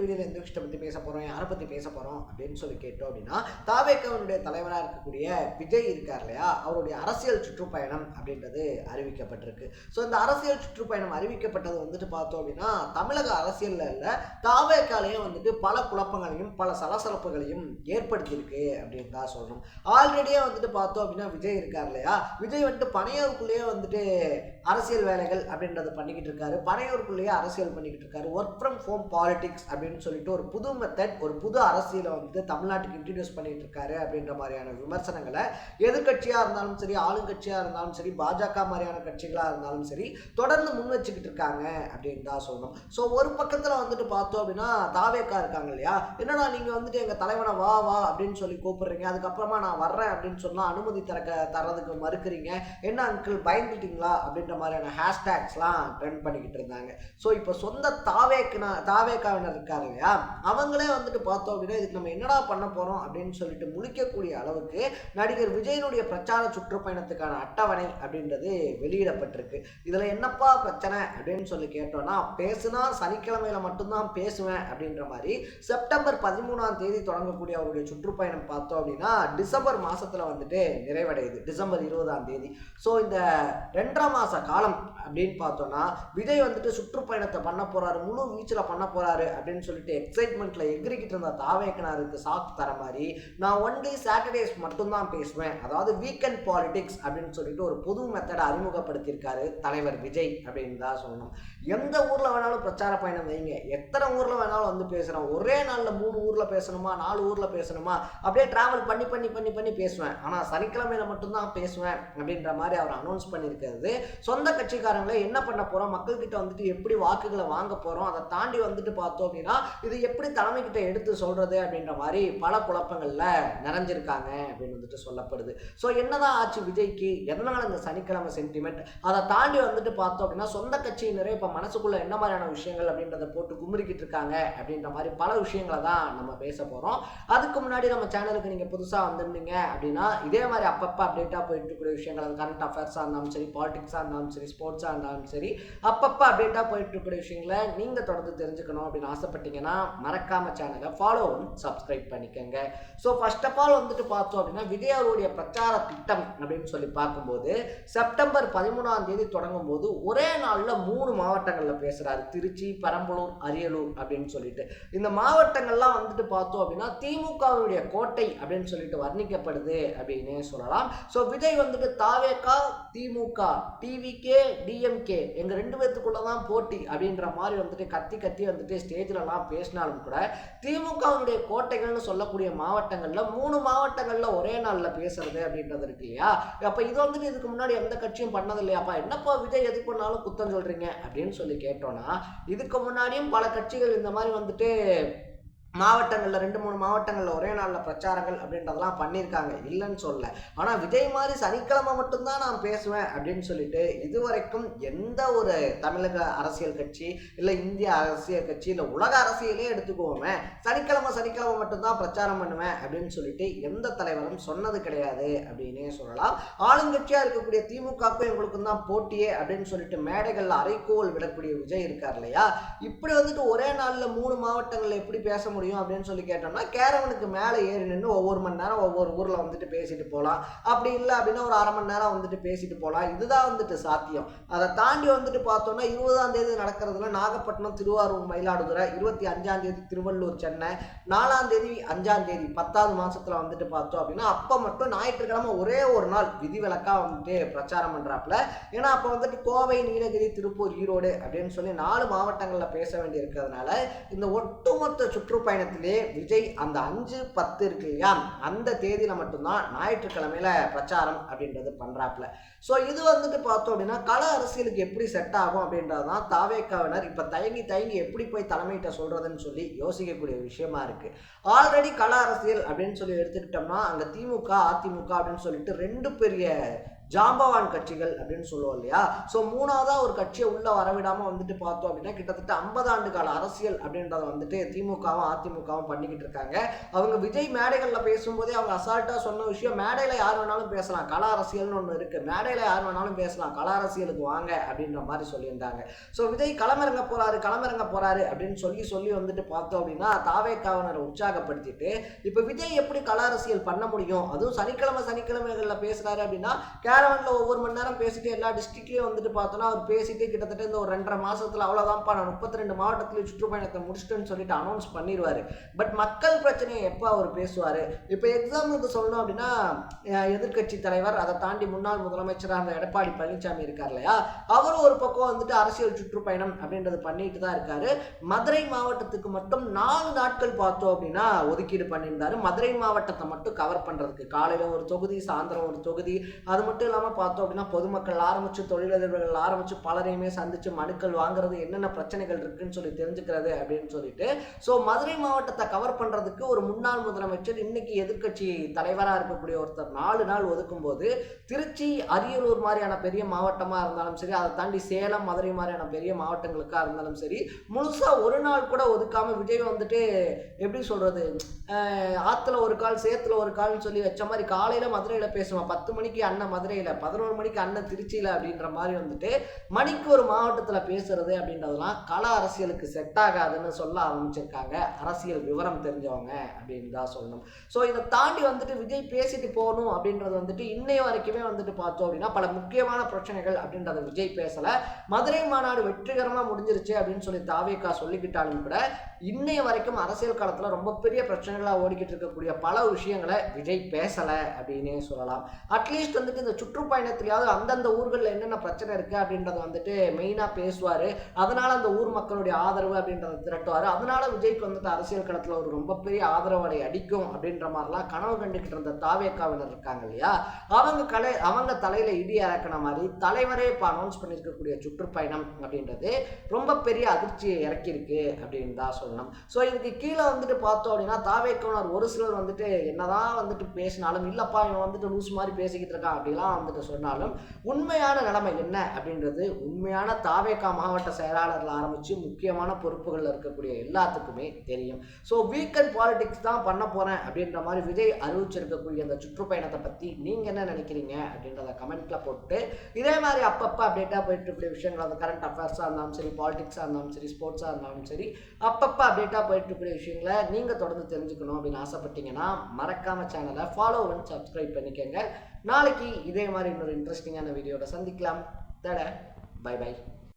வீடியோவில் எந்த விஷயத்தை பற்றி பேச போகிறோம் யாரை பற்றி பேச போகிறோம் அப்படின்னு சொல்லி கேட்டோம் அப்படின்னா தாவேக்கவனுடைய தலைவராக இருக்கக்கூடிய விஜய் இருக்கார் இல்லையா? அவருடைய அரசியல் சுற்றுப்பயணம் அப்படின்றது அறிவிக்கப்பட்டிருக்கு. ஸோ இந்த அரசியல் சுற்றுப்பயணம் அறிவிக்கப்பட்டது வந்துட்டு பார்த்தோம் அப்படின்னா தமிழக அரசியலில் இல்லை தாவேக்காலையும் வந்துட்டு பல குழப்பங்களையும் பல சலசலப்புகளையும் ஏற்படுத்தியிருக்கு அப்படின்னு தான் சொல்லணும் ஆல்ரெடியே வந்துட்டு பார்த்தோம் அப்படின்னா விஜய் இருக்கார் இல்லையா? விஜய் வந்துட்டு பனையூருக்குள்ளேயே வந்துட்டு அரசியல் வேலைகள் அப்படின்றத பண்ணிக்கிட்டு இருக்காரு. பனையூருக்குள்ளேயே அரசியல் பண்ணிக்கிட்டு இருக்காரு. ஒர்க் ஃப்ரம் ஹோம் பாலிடிக்ஸ் அப்படின்னு அப்படின்னு சொல்லிட்டு ஒரு புது மெத்தட் ஒரு புது அரசியலை வந்து தமிழ்நாட்டுக்கு இன்ட்ரடியூஸ் பண்ணிட்டு இருக்காரு அப்படின்ற மாதிரியான விமர்சனங்களை எதிர்கட்சியாக இருந்தாலும் சரி ஆளுங்கட்சியாக இருந்தாலும் சரி பாஜக மாதிரியான கட்சிகளாக இருந்தாலும் சரி தொடர்ந்து முன் வச்சுக்கிட்டு இருக்காங்க அப்படின்னு தான் சொல்லணும். ஸோ ஒரு பக்கத்தில் வந்துட்டு பார்த்தோம் அப்படின்னா தாவேக்கா இருக்காங்க இல்லையா? என்னடா நீங்கள் வந்துட்டு எங்கள் தலைவனை வா வா அப்படின்னு சொல்லி கூப்பிடுறீங்க. அதுக்கப்புறமா நான் வர்றேன் அப்படின்னு சொன்னால் அனுமதி தரக்க தரதுக்கு மறுக்கிறீங்க. என்ன அங்கிள் பயந்துட்டீங்களா? அப்படின்ற மாதிரியான ஹேஷ்டேக்ஸ்லாம் ட்ரெண்ட் பண்ணிக்கிட்டு இருந்தாங்க. ஸோ இப்போ சொந்த தாவேக்குனா தாவேக்காவினர் இருக்காங்க இல்லையா அவங்களே வந்துட்டு பார்த்தோம் அப்படின்னா இதுக்கு நம்ம என்னடா பண்ண போகிறோம் அப்படின்னு சொல்லிட்டு முழிக்கக்கூடிய அளவுக்கு நடிகர் விஜயனுடைய பிரச்சார சுற்றுப்பயணத்துக்கான அட்டவணை அப்படின்றது வெளியிடப்பட்டிருக்கு. இதில் என்னப்பா பிரச்சனை அப்படின்னு சொல்லி கேட்டோம்னா பேசுனா சனிக்கிழமையில மட்டும்தான் பேசுவேன் அப்படின்ற மாதிரி செப்டம்பர் பதிமூணாம் தேதி தொடங்கக்கூடிய அவருடைய சுற்றுப்பயணம் பார்த்தோம் அப்படின்னா டிசம்பர் மாசத்துல வந்துட்டு நிறைவடையுது. டிசம்பர் இருபதாம் தேதி. ஸோ இந்த ரெண்டரை மாச காலம் அப்படின்னு பார்த்தோம்னா விஜய் வந்துட்டு சுற்றுப்பயணத்தை பண்ண போறாரு முழு வீச்சில் பண்ண போறாரு அப்படின்னு சொல்லிட்டு எக்ஸைட்மெண்ட்ல எகிரிக்கிட்டு இருந்த தாவேக்கனாருக்கு சாக் தர மாதிரி நான் ஒன்லி சாட்டர்டேஸ் மட்டும்தான் பேசுவேன். அதாவது வீக்கெண்ட் பாலிடிக்ஸ் அப்படின்னு சொல்லிட்டு ஒரு புது மெத்தடை அறிமுகப்படுத்தியிருக்காரு தலைவர் விஜய் அப்படின்னு தான் சொல்லணும். எந்த ஊர்ல வேணாலும் பிரச்சார பயணம் வைங்க. எத்தனை ஊர்ல வேணாலும் வந்து பேசுறோம் ஒரே நாள்ல மூணு ஊர்ல பேசணுமா? நாலு ஊர்ல பேசணுமா? அப்படியே டிராவல் பண்ணி பண்ணி பண்ணி பண்ணி பேசுவேன். ஆனா சனிக்கிழமையில மட்டும்தான் பேசுவேன் அப்படின்ற மாதிரி அவர் அனௌன்ஸ் பண்ணியிருக்கிறது. சொந்த கட்சிக்காரங்களே என்ன பண்ண போறோம்? மக்கள்கிட்ட வந்துட்டு எப்படி வாக்குகளை வாங்க போறோம்? அதை தாண்டி வந்துட்டு பார்த்தோம் அப்படின்னா இது எப்படி தலைமை கிட்ட எடுத்து சொல்றது அப்படின்ற மாதிரி பல குழப்பங்கள்ல நிறைஞ்சிருக்காங்க அப்படின்னு வந்துட்டு சொல்லப்படுது. ஸோ என்னதான் ஆச்சு விஜய்க்கு? எதனால இந்த சனிக்கிழமை சென்டிமெண்ட் அதை தாண்டி வந்துட்டு பார்த்தோம் அப்படின்னா சொந்த கட்சியினரே இப்போ மனசுக்குள்ள என்ன மாதிரியான விஷயங்கள் அப்படின்றத போட்டு குமுறிக்கிட்டு இருக்காங்க அப்படின்ற மாதிரி பல விஷயங்களை தான் நம்ம பேச போறோம். அதுக்கு முன்னாடி நம்ம சேனலுக்கு நீங்க புதுசாக வந்திருந்தீங்க அப்படின்னா இதே மாதிரி அப்பப்போ அப்டேட்டாக போயிட்டு இருக்கக்கூடிய விஷயங்கள் அது கரண்ட் அஃபேர்ஸாக இருந்தாலும் சரி பாலிடிக்ஸாக இருந்தாலும் சரி ஸ்போர்ட்ஸாக இருந்தாலும் சரி அப்பப்போ அப்டேட்டாக போயிட்டு இருக்கக்கூடிய விஷயங்களை நீங்கள் தொடர்ந்து தெரிஞ்சுக்கணும் அப்படின்னு பார்த்தீங்கன்னா மறக்காம சேனலை ஃபாலோ சப்ஸ்கிரைப் பண்ணிக்கோங்க. ஸோ ஃபர்ஸ்ட் ஆஃப் ஆல் வந்துட்டு பார்த்தோம் அப்படின்னா விஜய் அவருடைய பிரச்சார திட்டம் அப்படின்னு சொல்லி பார்க்கும்போது செப்டம்பர் பதிமூணாம் தேதி தொடங்கும் போது ஒரே நாளில் மூணு மாவட்டங்களில் பேசுகிறாரு திருச்சி பெரம்பலூர் அரியலூர் அப்படின்னு சொல்லிட்டு. இந்த மாவட்டங்கள்லாம் வந்துட்டு பார்த்தோம் அப்படின்னா திமுகவுடைய கோட்டை அப்படின்னு சொல்லிட்டு வர்ணிக்கப்படுது அப்படின்னு சொல்லலாம். ஸோ விஜய் வந்துட்டு தாவேக்கா திமுக டிவிகே டிஎம்கே எங்கள் ரெண்டு பேர்த்துக்குள்ளே தான் போட்டி அப்படின்ற மாதிரி வந்துட்டு கத்தி கத்தி வந்துட்டு ஸ்டேஜ்லலாம் பேசினாலும் கூட திமுகவுடைய கோட்டைகள்னு சொல்லக்கூடிய மாவட்டங்களில் மூணு மாவட்டங்களில் ஒரே நாளில் பேசுறது அப்படின்றது இருக்கு இல்லையா? அப்போ இது வந்துட்டு இதுக்கு முன்னாடி எந்த கட்சியும் பண்ணது இல்லையாப்பா என்னப்பா விஜய் எது பண்ணாலும் குத்தம் சொல்றீங்க? அப்படின்னு சொல்லி கேட்டோம்னா இதுக்கு முன்னாடியும் பல கட்சிகள் இந்த மாதிரி வந்துட்டு மாவட்டங்களில் ரெண்டு மூணு மாவட்டங்களில் ஒரே நாளில் பிரச்சாரங்கள் அப்படின்றதெல்லாம் பண்ணியிருக்காங்க. இல்லைன்னு சொல்ல ஆனால் விஜய் மாதிரி சனிக்கிழமை மட்டும்தான் நான் பேசுவேன் அப்படின்னு சொல்லிட்டு இதுவரைக்கும் எந்த ஒரு தமிழக அரசியல் கட்சி இல்லை இந்திய அரசியல் கட்சி இல்லை உலக அரசியலே எடுத்துக்கோமே. சனிக்கிழமை சனிக்கிழமை மட்டும்தான் பிரச்சாரம் பண்ணுவேன் அப்படின்னு சொல்லிட்டு எந்த தலைவரும் சொன்னது கிடையாது அப்படின்னே சொல்லலாம். ஆளுங்கட்சியாக இருக்கக்கூடிய திமுகவுக்கும் எங்களுக்கும் தான் போட்டியே அப்படின்னு சொல்லிட்டு மேடைகளில் அரைக்கோல் விடக்கூடிய விஜய் இருக்கார் இல்லையா? இப்படி வந்துட்டு ஒரே நாளில் மூணு மாவட்டங்களில் எப்படி பேச முடியும் அப்படின்னு சொல்லி கேட்டோம்னா கேரவனுக்கு மேலே ஏறி நின்று ஒவ்வொரு மணி நேரம் ஒவ்வொரு ஊரில் வந்துட்டு பேசிட்டு போகலாம் அப்படி இல்லை அப்படின்னா ஒரு அரை மணி நேரம் வந்துட்டு பேசிட்டு போகலாம் இதுதான் வந்துட்டு சாத்தியம். அதை தாண்டி வந்துட்டு பார்த்தோம்னா இருபதாம் தேதி நடக்கிறதுல நாகப்பட்டினம் திருவாரூர் மயிலாடுதுறை இருபத்தி அஞ்சாம் தேதி திருவள்ளூர் சென்னை நாலாம் தேதி அஞ்சாம் தேதி பத்தாவது மாதத்தில் வந்துட்டு பார்த்தோம் அப்படின்னா அப்போ மட்டும் ஞாயிற்றுக்கிழமை ஒரே ஒரு நாள் விதிவிலக்காக வந்துட்டு பிரச்சாரம் பண்ணுறாப்புல ஏன்னா அப்போ வந்துட்டு கோவை நீலகிரி திருப்பூர் ஈரோடு அப்படின்னு சொல்லி நாலு மாவட்டங்களில் பேச வேண்டி இருக்கிறதுனால இந்த ஒட்டுமொத்த சுற்றுப்பயணம் பயணத்திலே விஜய் அந்த அஞ்சு பத்து இருக்கு இல்லையா அந்த தேதியில மட்டும்தான் ஞாயிற்றுக்கிழமையில பிரச்சாரம் அப்படின்றது பண்றாப்புல. ஸோ இது வந்துட்டு பார்த்தோம் அப்படின்னா கள அரசியலுக்கு எப்படி செட் ஆகும் அப்படின்றது தான் தாவேக்காவினர் இப்போ தயங்கி தயங்கி எப்படி போய் தலைமையிட்ட சொல்றதுன்னு சொல்லி யோசிக்கக்கூடிய விஷயமா இருக்கு. ஆல்ரெடி கள அரசியல் அப்படின்னு சொல்லி எடுத்துக்கிட்டோம்னா அங்கே திமுக அதிமுக அப்படின்னு சொல்லிட்டு ரெண்டு பெரிய ஜாம்பவான் கட்சிகள் அப்படின்னு சொல்லுவோம் இல்லையா? ஸோ மூணாவதாக ஒரு கட்சியை உள்ளே வரவிடாமல் வந்துட்டு பார்த்தோம் அப்படின்னா கிட்டத்தட்ட ஐம்பது ஆண்டு கால அரசியல் அப்படின்றத வந்துட்டு திமுகவும் அதிமுகவும் பண்ணிக்கிட்டு இருக்காங்க. அவங்க விஜய் மேடைகளில் பேசும்போதே அவங்க அசால்ட்டாக சொன்ன விஷயம் மேடையில் யார் வேணாலும் பேசலாம் கலா அரசியல்னு ஒன்று இருக்குது மேடையில் யார் வேணாலும் பேசலாம் கலா அரசியலுக்கு வாங்க அப்படின்ற மாதிரி சொல்லியிருந்தாங்க. ஸோ விஜய் களமிறங்க போகிறாரு களமிறங்க போகிறாரு அப்படின்னு சொல்லி சொல்லி வந்துட்டு பார்த்தோம் அப்படின்னா தாவேக்காவனரை உற்சாகப்படுத்திட்டு இப்போ விஜய் எப்படி கலா அரசியல் பண்ண முடியும்? அதுவும் சனிக்கிழமை சனிக்கிழமைகளில் பேசுகிறாரு அப்படின்னா கேரவன்ல ஒவ்வொரு மணி நேரம் பேசிட்டு எல்லா டிஸ்ட்ரிக்ட்லேயும் வந்துட்டு பார்த்தோன்னா அவர் பேசிட்டு கிட்டத்தட்ட இந்த ஒரு ரெண்டரை மாதத்தில் அவ்வளோதான்ப்பா நான் முப்பத்தி ரெண்டு மாவட்டத்திலேயே சுற்றுப்பயணத்தை முடிச்சிட்டேன்னு சொல்லிட்டு அனௌன்ஸ் பண்ணிடுவாரு பட் மக்கள் பிரச்சனையை எப்போ அவர் பேசுவார்? இப்போ எக்ஸாம்பிளுக்கு சொல்லணும் அப்படின்னா எதிர்கட்சி தலைவர் அதை தாண்டி முன்னாள் முதலமைச்சராக இருந்த எடப்பாடி பழனிசாமி இருக்கார் இல்லையா? அவரும் ஒரு பக்கம் வந்துட்டு அரசியல் சுற்றுப்பயணம் அப்படின்றது பண்ணிட்டு தான் இருக்காரு. மதுரை மாவட்டத்துக்கு மட்டும் நாலு நாட்கள் பார்த்தோம் அப்படின்னா ஒதுக்கீடு பண்ணியிருந்தாரு. மதுரை மாவட்டத்தை மட்டும் கவர் பண்ணுறதுக்கு காலையில் ஒரு தொகுதி சாயந்தரம் ஒரு தொகுதி அது மட்டும் இல்லாமல் பார்த்தோம் அப்படின்னா பொதுமக்கள் ஆரம்பித்து தொழிலதிபர்கள் ஆரம்பித்து பலரையுமே சந்தித்து மனுக்கள் வாங்குறது என்னென்ன பிரச்சனைகள் இருக்குன்னு சொல்லி தெரிஞ்சுக்கிறது அப்படின்னு சொல்லிட்டு ஸோ மதுரை மாவட்டத்தை கவர் பண்ணுறதுக்கு ஒரு முன்னாள் முதலமைச்சர் இன்னைக்கு எதிர்க்கட்சி தலைவராக இருக்கக்கூடிய ஒருத்தர் நாலு நாள் ஒதுக்கும் போது திருச்சி அரியலூர் மாதிரியான பெரிய மாவட்டமாக இருந்தாலும் சரி அதை தாண்டி சேலம் மதுரை மாதிரியான பெரிய மாவட்டங்களுக்காக இருந்தாலும் சரி முழுசாக ஒரு நாள் கூட ஒதுக்காமல் விஜய் வந்துட்டு எப்படி சொல்கிறது ஆற்றுல ஒரு கால் சேத்துல ஒரு கால்னு சொல்லி வச்ச மாதிரி காலையில் மதுரையில் பேசுவான். பத்து மணிக்கு அண்ணன் மதுரை காலையில் பதினோரு மணிக்கு அண்ணன் திருச்சியில் அப்படின்ற மாதிரி வந்துட்டு மணிக்கு ஒரு மாவட்டத்தில் பேசுறது அப்படின்றதெல்லாம் கள அரசியலுக்கு செட் ஆகாதுன்னு சொல்ல ஆரம்பிச்சிருக்காங்க. அரசியல் விவரம் தெரிஞ்சவங்க அப்படின்னு தான் சொல்லணும். ஸோ இதை தாண்டி வந்துட்டு விஜய் பேசிட்டு போகணும் அப்படின்றது வந்துட்டு இன்னைய வரைக்குமே வந்துட்டு பார்த்தோம் அப்படின்னா பல முக்கியமான பிரச்சனைகள் அப்படின்றத விஜய் பேசலை. மதுரை மாநாடு வெற்றிகரமாக முடிஞ்சிருச்சு அப்படின்னு சொல்லி தாவேக்கா சொல்லிக்கிட்டாலும் கூட இன்னைய வரைக்கும் அரசியல் காலத்தில் ரொம்ப பெரிய பிரச்சனைகளாக ஓடிக்கிட்டு இருக்கக்கூடிய பல விஷயங்களை விஜய் பேசலை அப்படின்னே சொல்லலாம். அட்லீஸ்ட் வந்துட்டு இந்த சுற்றுப்பயணத்திலேயாவது அந்தந்த ஊர்களில் என்னென்ன பிரச்சனை இருக்குது அப்படின்றத வந்துட்டு மெயினாக பேசுவார். அதனால் அந்த ஊர் மக்களுடைய ஆதரவு அப்படின்றத திரட்டுவார். அதனால் விஜய்க்கு வந்துட்டு அரசியல் களத்தில் ஒரு ரொம்ப பெரிய ஆதரவு அடிக்கும் அப்படின்ற மாதிரிலாம் கனவு கண்டுக்கிட்டு இருந்த தாவேக்காவினர் இருக்காங்க இல்லையா? அவங்க கலை அவங்க தலையில் இடி இறக்கின மாதிரி தலைவரே இப்போ அனௌன்ஸ் பண்ணியிருக்கக்கூடிய சுற்றுப்பயணம் அப்படின்றது ரொம்ப பெரிய அதிர்ச்சியை இறக்கியிருக்கு அப்படின்னு தான் சொல்லணும். ஸோ இதுக்கு கீழே வந்துட்டு பார்த்தோம் அப்படின்னா தாவேக்கவனர் ஒரு சிலர் வந்துட்டு என்னதான் வந்துட்டு பேசினாலும் இல்லைப்பா இவன் வந்துட்டு லூஸ் மாதிரி பேசிக்கிட்டு இருக்கான் அப்படிலாம் வந்துட்டு சொன்னாலும் உண்மையான நிலைமை என்ன அப்படின்றது உண்மையான தாவேக்கா மாவட்ட செயலாளர்கள் ஆரம்பித்து முக்கியமான பொறுப்புகளில் இருக்கக்கூடிய எல்லாத்துக்குமே தெரியும். ஸோ வீக்கெண்ட் பாலிடிக்ஸ் தான் பண்ண போகிறேன் அப்படின்ற மாதிரி விஜய் அறிவிச்சிருக்கக்கூடிய அந்த சுற்றுப்பயணத்தை பற்றி நீங்கள் என்ன நினைக்கிறீங்க அப்படின்றத கமெண்ட்டில் போட்டு இதே மாதிரி அப்பப்போ அப்டேட்டாக போயிட்டு இருக்கக்கூடிய விஷயங்கள் அந்த கரண்ட் அஃபேர்ஸாக இருந்தாலும் சரி பாலிடிக்ஸாக இருந்தாலும் சரி ஸ்போர்ட்ஸாக இருந்தாலும் சரி அப்பப்போ அப்டேட்டாக போயிட்டு இருக்கக்கூடிய விஷயங்களை நீங்கள் தொடர்ந்து தெரிஞ்சுக்கணும் அப்படின்னு ஆசைப்பட்டீங்கன்னா மறக்காம சேனலை ஃபாலோ பண்ணி சப்ஸ்கிரைப் பண்ணிக்கோங்க. நாளைக்கு இதே மாதிரி இன்னொரு இன்ட்ரெஸ்டிங்கான வீடியோட சந்திக்கலாம். தட பை பை